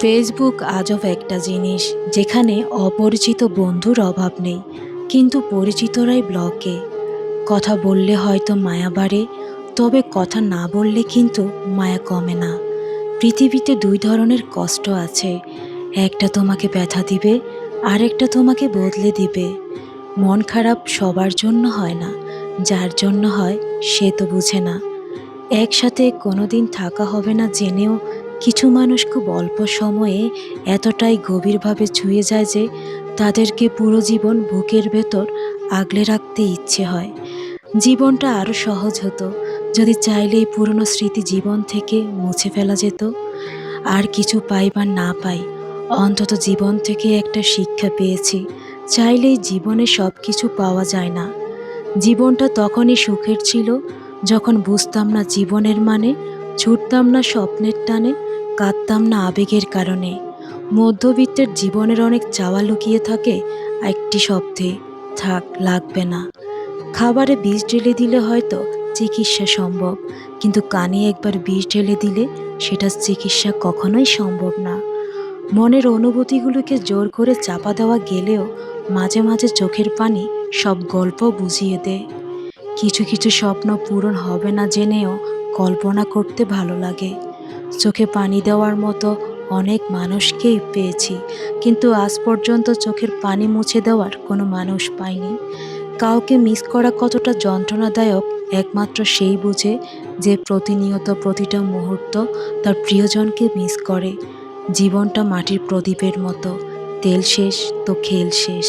Facebook আজব একটা জিনিস, যেখানে অপরিচিত বন্ধুর অভাব নেই, কিন্তু পরিচিতরাই ব্লকে কথা বললে হয়তো মায়া বাড়ে, তবে কথা না বললে কিন্তু মায়া কমে না। পৃথিবীতে দুই ধরনের কষ্ট আছে, একটা তোমাকে ব্যথা দিবে, আরেকটা তোমাকে বদলে দিবে। মন খারাপ সবার জন্য হয় না, যার জন্য হয় সে তো বুঝে না। একসাথে কোনোদিন থাকা হবে না জেনেও কিছু মানুষ খুব অল্প সময়ে এতটাই গভীরভাবে ছুঁয়ে যায় যে তাদেরকে পুরো জীবন বুকের ভেতর আগলে রাখতে ইচ্ছে হয়। জীবনটা আরও সহজ হতো, যদি চাইলেই পুরনো স্মৃতি জীবন থেকে মুছে ফেলা যেত। আর কিছু পাই বা না পাই, অন্তত জীবন থেকে একটা শিক্ষা পেয়েছি, চাইলেই জীবনে সব কিছু পাওয়া যায় না। জীবনটা তখনই সুখের ছিল, যখন বুঝতাম না জীবনের মানে ছুটতাম না স্বপ্নের টানে কাঁদতাম না আবেগের কারণে। মধ্যবিত্তের জীবনের অনেক চাওয়া লুকিয়ে থাকে একটি শব্দে থাক, লাগবে না। খাবারে বিষ ঢেলে দিলে হয়তো চিকিৎসা সম্ভব, কিন্তু কানে একবার বিষ ঢেলে দিলে সেটা চিকিৎসা কখনোই সম্ভব না। মনের অনুভূতিগুলোকে জোর করে চাপা দেওয়া গেলেও মাঝে মাঝে চোখের পানি সব গল্প বুঝিয়ে দেয়। কিছু কিছু স্বপ্ন পূরণ হবে না জেনেও কল্পনা করতে ভালো লাগে। চোখে পানি দেওয়ার মতো অনেক মানুষকেই পেয়েছি, কিন্তু আজ পর্যন্ত চোখের পানি মুছে দেওয়ার কোনো মানুষ পাইনি। কাউকে মিস করা কতটা যন্ত্রণাদায়ক একমাত্র সেই বুঝে যে প্রতিনিয়ত প্রতিটা মুহূর্ত তার প্রিয়জনকে মিস করে। জীবনটা মাটির প্রদীপের মতো, তেল শেষ তো খেল শেষ।